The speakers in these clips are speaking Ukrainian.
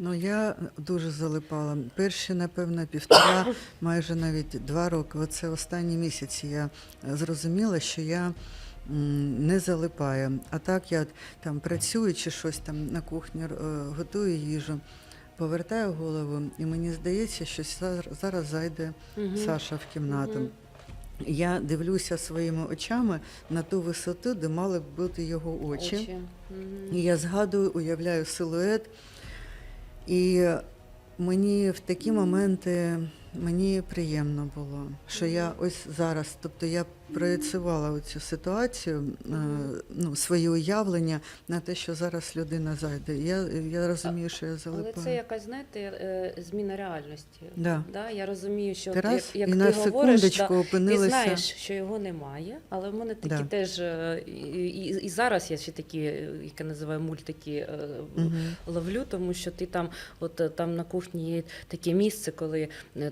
Ну, я дуже залипала. Перші, напевно, півтора, майже навіть два роки. Оце останні місяці я зрозуміла, що я не залипаю. А так я там працюю чи щось там на кухні е, готую їжу, повертаю голову, і мені здається, що зараз зайде Мгм. Саша в кімнату. Мгм. Я дивлюся своїми очами на ту висоту, де мали б бути його очі. Мгм. І я згадую, уявляю силует. І мені в такі моменти мені приємно було, що я ось зараз, тобто я проєцювала цю ситуацію, е, ну, свої уявлення на те, що зараз людина зайде. Я, я розумію, що я Але це якась, знаєте, е, зміна реальності. Да. Да, я розумію, що Ти раз, як, як і ти на говориш, да, опинилися. і знаєш, що його немає, але в мене такі Да. теж е, і, і, і зараз я ще такі, як я називаю мультики, Мгм. ловлю, тому що ти там, от там на кухні є таке місце, коли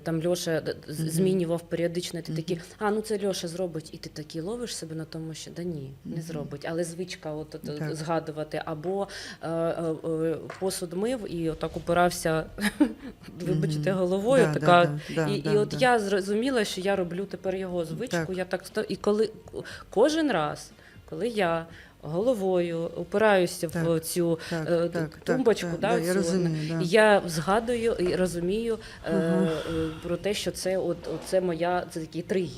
там Льоша змінював періодично, і ти такий, а ну це Льоша зробить, і ти такий ловиш себе на тому, що да ні, не зробить. Але звичка от, от, згадувати, або е, е, е, посуд мив і отак упирався, вибачте, головою. Да, така, да, да, і, да, і от да. я зрозуміла, що я роблю тепер його звичку. Так. Я так і коли кожен раз, коли я головою опираюся в цю Так, е, так, тумбочку, так, да, я цю, розумію, да. я згадую і розумію угу. Е, про те, що це от, от це моя це такий тригер.